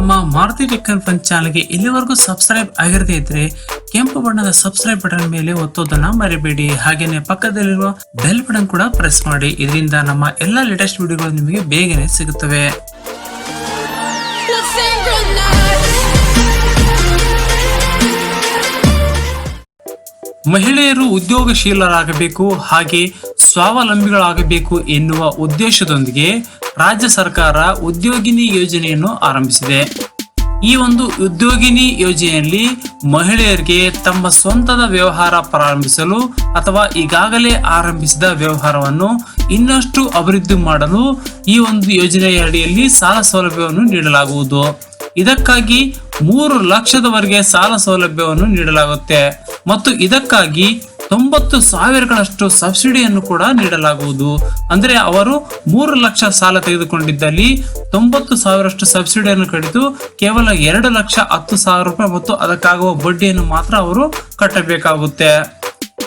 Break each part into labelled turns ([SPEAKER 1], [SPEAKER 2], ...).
[SPEAKER 1] ನಮ್ಮ ಮಾರುತಿ ಟೆಕ್ಕನ್ ಫನ್ ಚಾನಲ್ಗೆ ಇಲ್ಲಿವರೆಗೂ ಸಬ್ಸ್ಕ್ರೈಬ್ ಆಗಿರದೇ ಇದ್ರೆ ಕೆಂಪು ಬಣ್ಣದ ಸಬ್ಸ್ಕ್ರೈಬ್ ಬಟನ್ ಮೇಲೆ ಒತ್ತೋದನ್ನ ಮರಿಬೇಡಿ. ಹಾಗೇನೆ ಪಕ್ಕದಲ್ಲಿರುವ ಬೆಲ್ ಬಟನ್ ಕೂಡ ಪ್ರೆಸ್ ಮಾಡಿ. ಇದರಿಂದ ನಮ್ಮ ಎಲ್ಲಾ ಲೇಟೆಸ್ಟ್ ವಿಡಿಯೋಗಳು ನಿಮಗೆ ಬೇಗನೆ ಸಿಗುತ್ತವೆ. ಮಹಿಳೆಯರು ಉದ್ಯೋಗಶೀಲರಾಗಬೇಕು. ಹಾಗೆ ಸ್ವಾವಲಂಬಿಗಳಾಗಬೇಕು ಎನ್ನುವ ಉದ್ದೇಶದೊಂದಿಗೆ ರಾಜ್ಯ ಸರ್ಕಾರ ಉದ್ಯೋಗಿನಿ ಯೋಜನೆಯನ್ನು ಆರಂಭಿಸಿದೆ. ಈ ಒಂದು ಉದ್ಯೋಗಿನಿ ಯೋಜನೆಯಲ್ಲಿ ಮಹಿಳೆಯರಿಗೆ ತಮ್ಮ ಸ್ವಂತದ ವ್ಯವಹಾರ ಪ್ರಾರಂಭಿಸಲು ಅಥವಾ ಈಗಾಗಲೇ ಆರಂಭಿಸಿದ ವ್ಯವಹಾರವನ್ನು ಇನ್ನಷ್ಟು ಅಭಿವೃದ್ಧಿ ಮಾಡಲು ಈ ಒಂದು ಯೋಜನೆಯ ಅಡಿಯಲ್ಲಿ ಸಾಲ ಸೌಲಭ್ಯವನ್ನು ನೀಡಲಾಗುವುದು. ಇದಕ್ಕಾಗಿ ಮೂರು ಲಕ್ಷದವರೆಗೆ ಸಾಲ ಸೌಲಭ್ಯವನ್ನು ನೀಡಲಾಗುತ್ತೆ. ಮತ್ತು ಇದಕ್ಕಾಗಿ ತೊಂಬತ್ತು ಸಾವಿರಗಳಷ್ಟು ಸಬ್ಸಿಡಿಯನ್ನು ಕೂಡ ನೀಡಲಾಗುವುದು. ಅಂದರೆ ಅವರು ಮೂರು ಲಕ್ಷ ಸಾಲ ತೆಗೆದುಕೊಂಡಿದ್ದಲ್ಲಿ ತೊಂಬತ್ತು ಸಾವಿರಷ್ಟು ಸಬ್ಸಿಡಿಯನ್ನು ಕಡಿತು ಕೇವಲ ಎರಡು ಲಕ್ಷ ಹತ್ತು ಸಾವಿರ ರೂಪಾಯಿ ಮತ್ತು ಅದಕ್ಕಾಗುವ ಬಡ್ಡಿಯನ್ನು ಮಾತ್ರ ಅವರು ಕಟ್ಟಬೇಕಾಗುತ್ತೆ.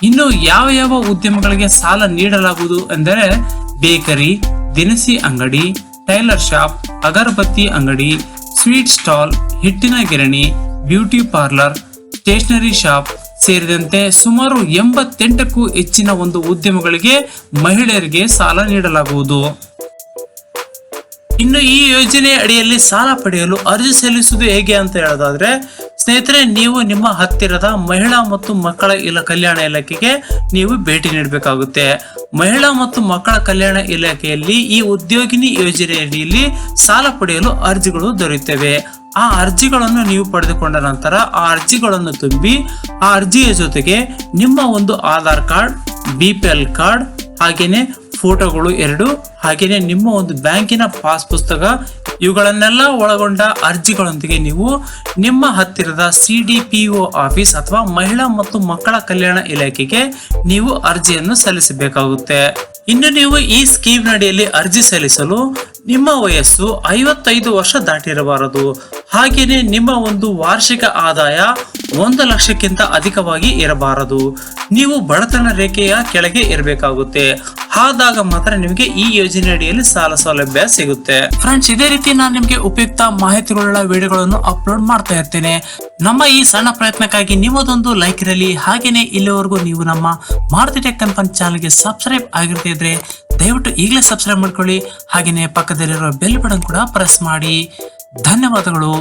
[SPEAKER 1] ಇನ್ನು ಯಾವ ಯಾವ ಉದ್ಯಮಗಳಿಗೆ ಸಾಲ ನೀಡಲಾಗುವುದು ಎಂದರೆ ಬೇಕರಿ, ದಿನಸಿ ಅಂಗಡಿ, ಟೈಲರ್ ಶಾಪ್, ಅಗರಬತ್ತಿ ಅಂಗಡಿ, ಸ್ವೀಟ್ ಸ್ಟಾಲ್, ಹಿಟ್ಟಿನ ಗಿರಣಿ, ಬ್ಯೂಟಿ ಪಾರ್ಲರ್, ಸ್ಟೇಷನರಿ ಶಾಪ್ ಸೇರಿದಂತೆ ಸುಮಾರು ಎಂಬತ್ತೆಂಟಕ್ಕೂ ಹೆಚ್ಚಿನ ಒಂದು ಉದ್ಯಮಗಳಿಗೆ ಮಹಿಳೆಯರಿಗೆ ಸಾಲ ನೀಡಲಾಗುವುದು. ಇನ್ನು ಈ ಯೋಜನೆ ಅಡಿಯಲ್ಲಿ ಸಾಲ ಪಡೆಯಲು ಅರ್ಜಿ ಸಲ್ಲಿಸುವುದು ಹೇಗೆ ಅಂತ ಹೇಳೋದಾದ್ರೆ ಸ್ನೇಹಿತರೆ, ನೀವು ನಿಮ್ಮ ಹತ್ತಿರದ ಮಹಿಳಾ ಮತ್ತು ಮಕ್ಕಳ ಇಲ, ಕಲ್ಯಾಣ ಇಲಾಖೆಗೆ ನೀವು ಭೇಟಿ ನೀಡಬೇಕಾಗುತ್ತೆ. ಮಹಿಳಾ ಮತ್ತು ಮಕ್ಕಳ ಕಲ್ಯಾಣ ಇಲಾಖೆಯಲ್ಲಿ ಈ ಉದ್ಯೋಗಿನಿ ಯೋಜನೆಯಡಿಯಲ್ಲಿ ಸಾಲ ಪಡೆಯಲು ಅರ್ಜಿಗಳು ದೊರೆಯುತ್ತವೆ. ಆ ಅರ್ಜಿಗಳನ್ನು ನೀವು ಪಡೆದುಕೊಂಡ ನಂತರ ಆ ಅರ್ಜಿಗಳನ್ನು ತುಂಬಿ, ಆ ಅರ್ಜಿಯ ಜೊತೆಗೆ ನಿಮ್ಮ ಒಂದು Aadhaar card, B P L card, ಹಾಗೇನೆ ಫೋಟೋಗಳು ಎರಡು ಹಾಗೆಯೇ ನಿಮ್ಮ ಒಂದು ಬ್ಯಾಂಕಿನ ಪಾಸ್ ಪುಸ್ತಕ, ಇವುಗಳನ್ನೆಲ್ಲ ಒಳಗೊಂಡ ಅರ್ಜಿಗಳೊಂದಿಗೆ ನೀವು ನಿಮ್ಮ ಹತ್ತಿರದ C D P O office ಅಥವಾ ಮಹಿಳಾ ಮತ್ತು ಮಕ್ಕಳ ಕಲ್ಯಾಣ ಇಲಾಖೆಗೆ ನೀವು ಅರ್ಜಿಯನ್ನು ಸಲ್ಲಿಸಬೇಕಾಗುತ್ತೆ. ಇನ್ನು ನೀವು ಈ ಸ್ಕೀಮ್ ನಡಿಯಲ್ಲಿ ಅರ್ಜಿ ಸಲ್ಲಿಸಲು ನಿಮ್ಮ ವಯಸ್ಸು ಐವತ್ತೈದು ವರ್ಷ ದಾಟಿರಬಾರದು. ಹಾಗೆಯೇ ನಿಮ್ಮ ಒಂದು ವಾರ್ಷಿಕ ಆದಾಯ ಒಂದು ಲಕ್ಷಕ್ಕಿಂತ ಅಧಿಕವಾಗಿ ಇರಬಾರದು. ನೀವು ಬಡತನ ರೇಖೆಯ ಕೆಳಗೆ ಇರಬೇಕಾಗುತ್ತೆ. ಆದಾಗ ಮಾತ್ರ ನಿಮಗೆ ಈ ಯೋಜನೆ ಅಡಿಯಲ್ಲಿ ಸಾಲ ಸೌಲಭ್ಯ ಸಿಗುತ್ತೆ. ಫ್ರೆಂಡ್ಸ್ ಇದೇ ರೀತಿ ನಾನು ನಿಮಗೆ ಉಪಯುಕ್ತ ಮಾಹಿತಿಗಳುಳ್ಳ ವಿಡಿಯೋಗಳನ್ನು ಅಪ್ಲೋಡ್ ಮಾಡ್ತಾ ಇರ್ತೇನೆ. ನಮ್ಮ ಈ ಸಣ್ಣ ಪ್ರಯತ್ನಕ್ಕಾಗಿ ನಿಮ್ಮದೊಂದು ಲೈಕ್ ಇರಲಿ. ಹಾಗೇನೆ ಇಲ್ಲಿವರೆಗೂ ನೀವು ನಮ್ಮ ಮಾರುತಿ ಟೆಕ್ ಕಂಪನ್ ಚಾನಲ್ಗೆ ಸಬ್ಸ್ಕ್ರೈಬ್ ಆಗಿರ್ತಿದ್ರೆ ದಯವಿಟ್ಟು ಈಗಲೇ ಸಬ್ಸ್ಕ್ರೈಬ್ ಮಾಡ್ಕೊಳ್ಳಿ. ಹಾಗೇನೆ ಪಕ್ಕದಲ್ಲಿರೋ ಬೆಲ್ ಬಟನ್ ಕೂಡ ಪ್ರೆಸ್ ಮಾಡಿ. ಧನ್ಯವಾದಗಳು.